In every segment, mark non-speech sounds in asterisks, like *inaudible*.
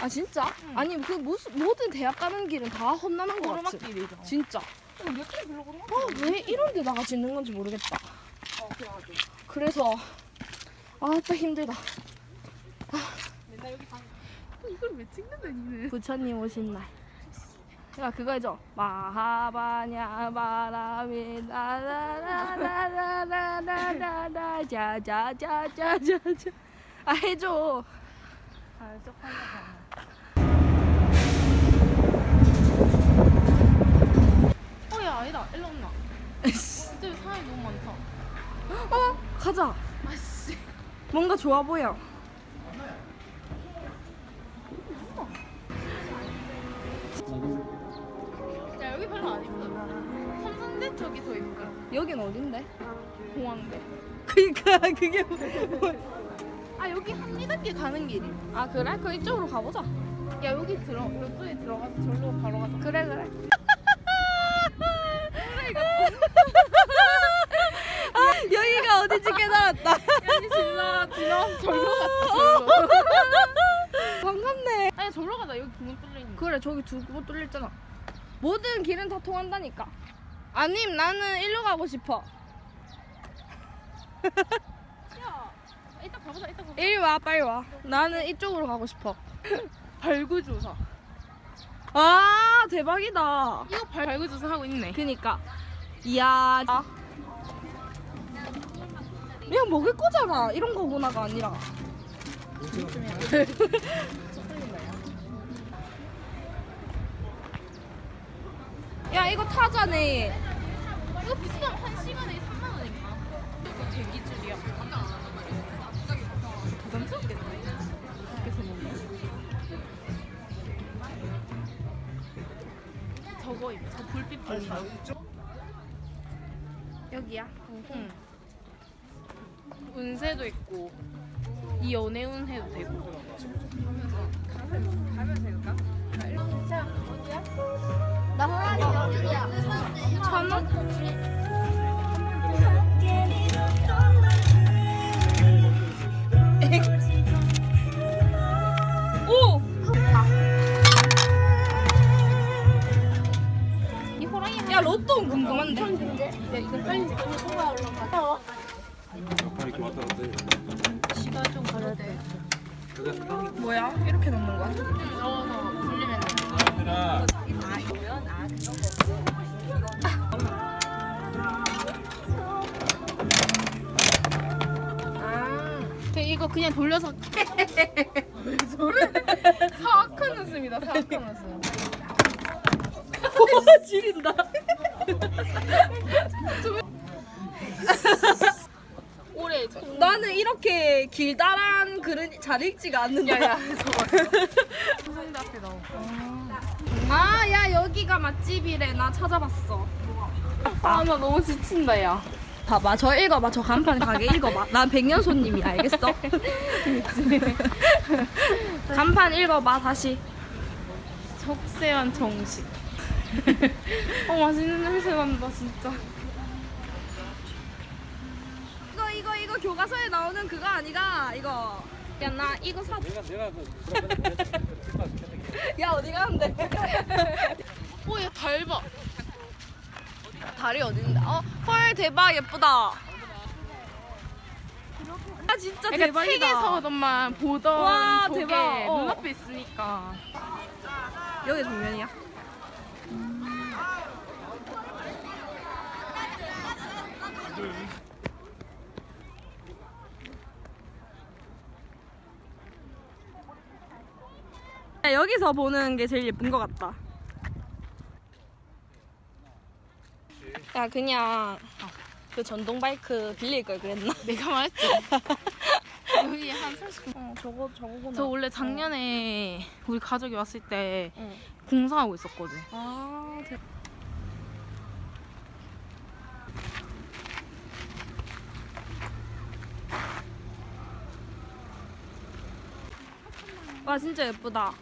아 진짜? 응. 아니 그 무슨 모든 대학 가는 길은 다 험난한 거 같아. 길이죠. 진짜. 어, 아왜 어, 이런 데 나가 짓는 건지 모르겠다. 어 그래, 그래서 아 또 힘들다. 아. 맨날 여기 방. 이걸 왜 찍는데 니는? 부처님 오신 날. 야 그거죠. 마하바냐 바라미 나라라라라라라라자자자자자자. 아 해줘. 아, 쪽팔려. 어야 아니다. 일로 온나. 진짜 사람이 너무 많다. 어 가자. 아씨. 뭔가 좋아 보여. 야 여기 별로 안 이쁘다. 삼성대 쪽이 더 이쁘다. 여긴 어딘데? 공항대. 그니까 그게 뭐- 아 여기 한리단길 가는 길이. 아 그래? 그 이쪽으로 가보자. 야 여기 들어 이쪽에 들어가서 절로 바로 가자. 그래 그래. *laughs* 아 여기가 어딘지 깨달았다. 아니 지나 지나서 절로 갔지 절로. *laughs* 반갑네. 아니 절로 가자 여기 구멍 뚫려 있는. 그래 저기 두 구멍 뚫렸잖아. 모든 길은 다 통한다니까. 아님 나는 일로 가고 싶어. *laughs* 야 이따 가보자 이따 가보자. 이리 와 빨리 와. 나는 이쪽으로 가고 싶어. *laughs* 발구조사. 아 대박이다. 이거 발- 발구조사 하고 있네. 그니까 이야. 아. 그냥 먹을 거잖아. 이런 거구나가 아니라. *laughs* 야 이거 타자네. 이거 비싸면 한 시간에 저거 있- 저 불빛 보는 거. 여기야. 응. 운세도 있고 이 연애운 해도 되고. 나 하나지 여기야. 천 원? 이거 빨리 갔다 해. 시간 좀 가려야 돼. 뭐야? 이렇게 넣는 거야? 넣어서 돌리면 돼. 이거 그냥 돌려서? *laughs* 사악한 웃음이다 사악한 웃음 와 지린다. 올해 총 나는 이렇게 길다란 글은 잘 읽지가 않는다. 야야 소상대 앞에 나오고 아, 야 여기가 맛집이래. 나 찾아봤어. 아 나 너무 지친다 야 봐봐, 저 읽어봐. 저 간판 가게 읽어봐. 난 백년 손님이야, 알겠어? *laughs* 간판 읽어봐, 다시. 적세한 정식 어 맛있는 냄새 난다 진짜 이거 이거 이거 교과서에 나오는 그거 아니가? 이거. 야 나 이거 사. 내가 내가 그야 어디 가는데? 오얘 밟아 다리 어딘데? 어, 헐 대박 예쁘다. 아 진짜 그러니까 대박이다. 책에서만 보던 와, 저게 대박. 어. 눈앞에 있으니까 여기 정면이야? 여기서 보는 게 제일 예쁜 것 같다. 야 그냥 그 전동 바이크 빌릴 걸 그랬나? *laughs* 내가 말했지 *laughs* 여기 한 30분 어 저거 저거구나. 저 원래 작년에 우리 가족이 왔을 때 응. 공사하고 있었거든 아 대... 와 진짜 예쁘다.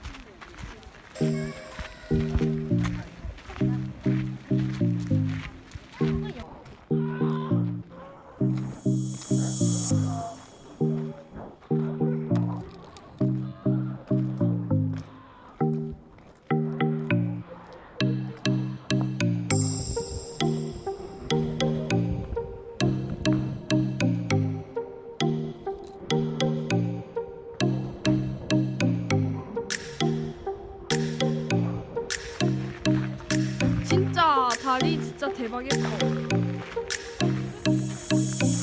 대박 예뻐.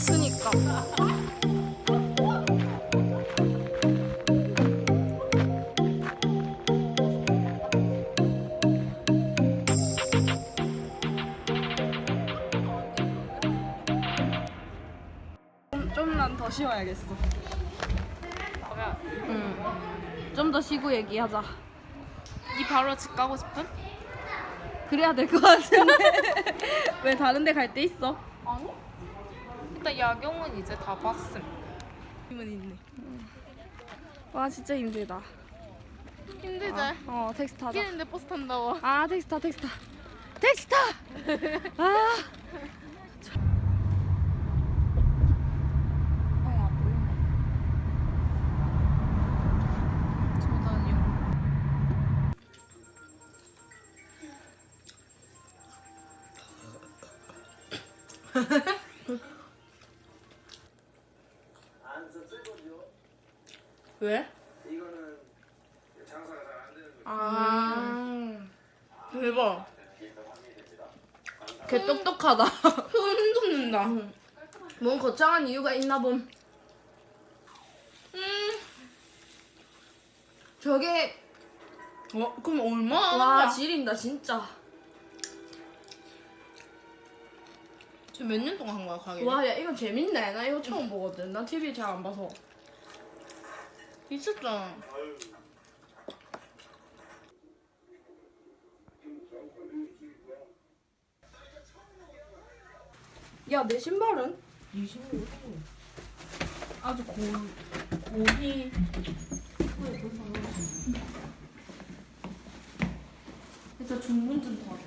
그니까. 좀만 더 쉬어야겠어. 응. 좀 더 쉬고 얘기하자. 니 바로 집 가고 싶은? 그래야 될 것 같은데. *laughs* 왜 다른 데 갈 데 있어? 아니. 일단 야경은 이제 다 봤음. 힘은 있네. 와 진짜 힘들다. 힘들지? 어 택시 타자. 뛰는데 버스 탄다고. 아 택시 타 택시 타. 택시 타. *laughs* 아. 왜? 이거는 장사가 잘 안 되는 거예요. 아. 대박. 개 똑똑하다. *laughs* 소름 돋는다. 뭔 거창한 이유가 있나 봄. 음. 저게 어 그럼 얼마? 와 지린다 진짜. 몇 년 동안 한 거야 가게? 와 야 이거 재밌네. 나 이거 처음 보거든. 나 TV 잘 안 봐서. 있었잖아. 야 내 신발은? 아주 고 고기. 그래서 중문좀 도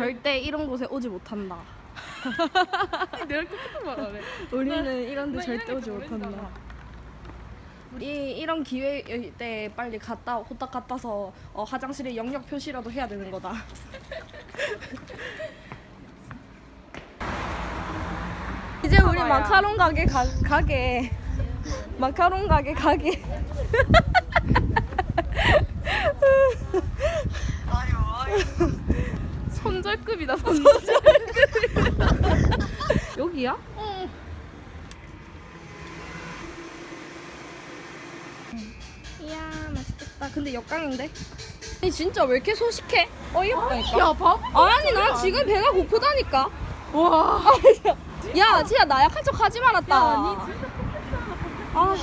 절대 이런 곳에 오지 못한다. 내가 똑같은 말 하네. 우리는 이런 데 나 절대 이런 오지 게 못한다. 모른다. 이 이런 기회일 때 빨리 갔다 후딱 갔다서 어, 화장실에 영역 표시라도 해야 되는 거다. *laughs* 이제 우리. 마카롱 가게 가, 가게 마카롱 가게 가게. *laughs* 손절급이다 손절. *laughs* *laughs* 여기야? 어. 이야 맛있겠다. 근데 역강인데? 아니 진짜 왜 이렇게 소식해? 어이없다니까. 야 봐봐. 아니 난 지금 배가 고프다니까. 와. *laughs* 야 진짜 나약한 척 하지 말았다. 야, 니 진짜 아,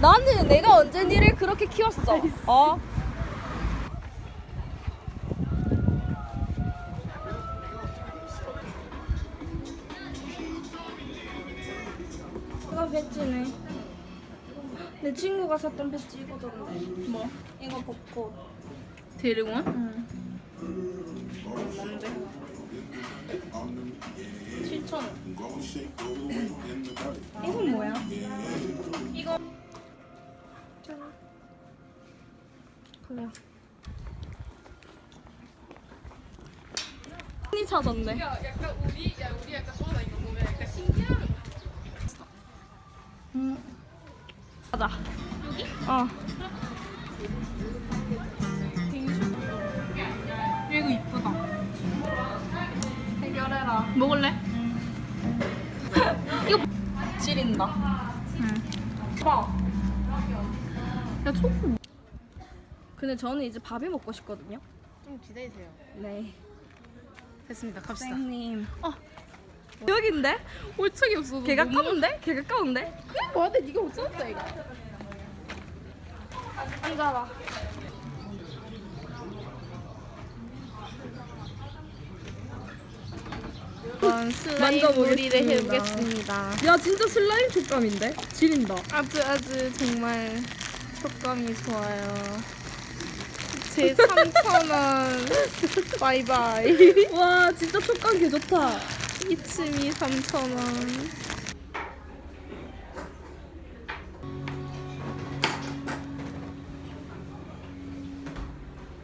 나는 내가 언제 니를 그렇게 키웠어? 어? 이거 배지네. 내 친구가 샀던 배지 이거던데. 뭐? 이거 벚꽃. 대릉원? 응. 뭔데? 7천 원. 이건 뭐야? 이거 짠. 그래. 이 찾았네. 야 약간 우리 야 우리 약간 떠나 이거 보면 약간 신기한. 응. 가자. 여기? 어. 이거 이쁘다. 해결해라. 먹을래? *laughs* 이거 지린다. 응. 봐. 야 초코. 근데 저는 이제 밥이 먹고 싶거든요. 좀 기다리세요. 네. 됐습니다. 갑시다. 선생님. 어. 여긴데? 올척이 없어서. 개 가까운데? 개 가까운데? 그게 뭐야? 내 네가 못 찾았다 이거. 이번 슬라임 만져보겠습니다. 해보겠습니다. 야 진짜 슬라임 촉감인데? 지린다. 아주 아주 정말 촉감이 좋아요. 제 *laughs* 3,000원. 바이바이. 와 진짜 촉감 개 좋다. 이쯤이 3,000원.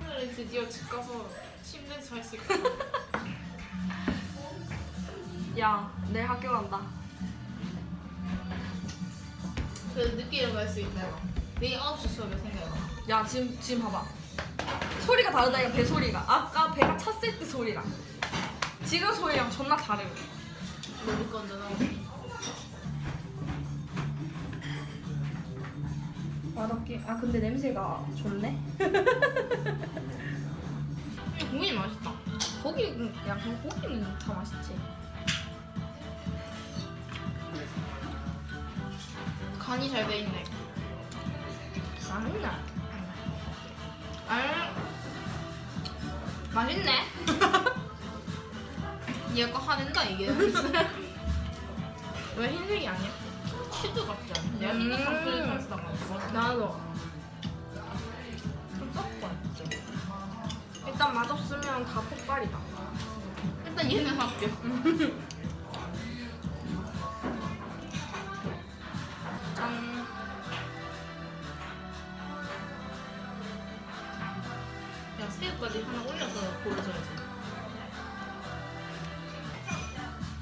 오늘 드디어 집 가서 침대 잘수 있고. *laughs* 야, 내 학교 간다. 그래, 늦게 일어날 수 있다. 이거. 내일 9시 수업에 생겨요. 야, 지금 지금 봐봐. 소리가 다르다. 이거 배 소리가. 아까 배가 찼을 때 소리랑. 지금 소리랑 존나 다르고. 너무 건전하고. 맛없게. 아 근데 냄새가 좋네. 그냥 *laughs* 고기 맛있다. 고기 야 그럼 고기는 다 맛있지. 간이 잘 돼 있네. 맛있네. 아, 맛있네. 얘가 화낸다 이게. *laughs* 왜 흰색이 아니야? 치즈 같지 않아? 내가 흰색 음. 감귤 쓰다가 먹었어. 나도. 좀 섞어 있지. 일단 맛없으면 다 폭발이다. 일단 얘는 할게. *laughs*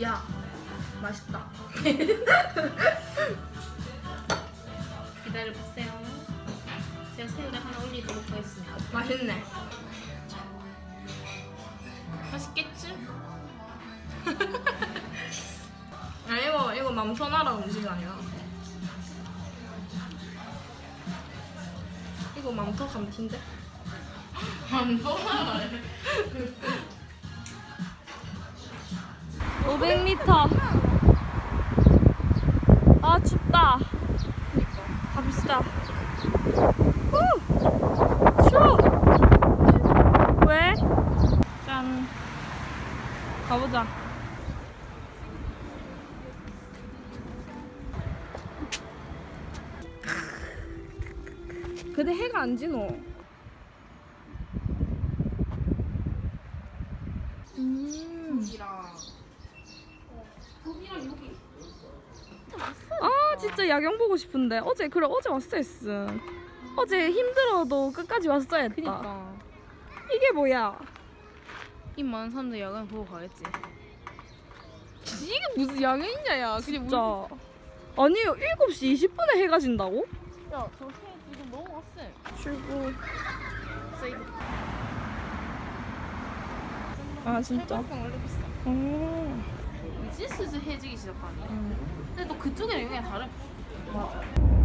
야 맛있다. 기다려보세요. 제가 새우를 하나 올리도록 하겠습니다. 맛있네. 맛있겠지? *laughs* 아 이거 이거 맘터나라 음식 아니야. 이거 맘터 감튀인데? 안 떠나가네. 500m. 아 춥다. 갑시다. 후! 추워. 왜? 짠. 가보자. 근데 해가 안 지노. 음. 이랑 여기랑 여기. 아 진짜 야경 보고 싶은데 어제 그래 어제 왔어 했음 어제 힘들어도 끝까지 왔어야 했다 그니까 이게 뭐야 이 많은 사람들 야간 보고 가겠지. 이게 무슨 야경이냐 야. 그냥 진짜 아니요 7시 20분에 해가 진다고? 야, 저 해 지금 넘어갔어. 출구 세이브. 아 진짜? 원래 비싸. 어. 슬슬 해지기 시작하니. 근데 또 그쪽이랑 여기랑 다른. 맞아.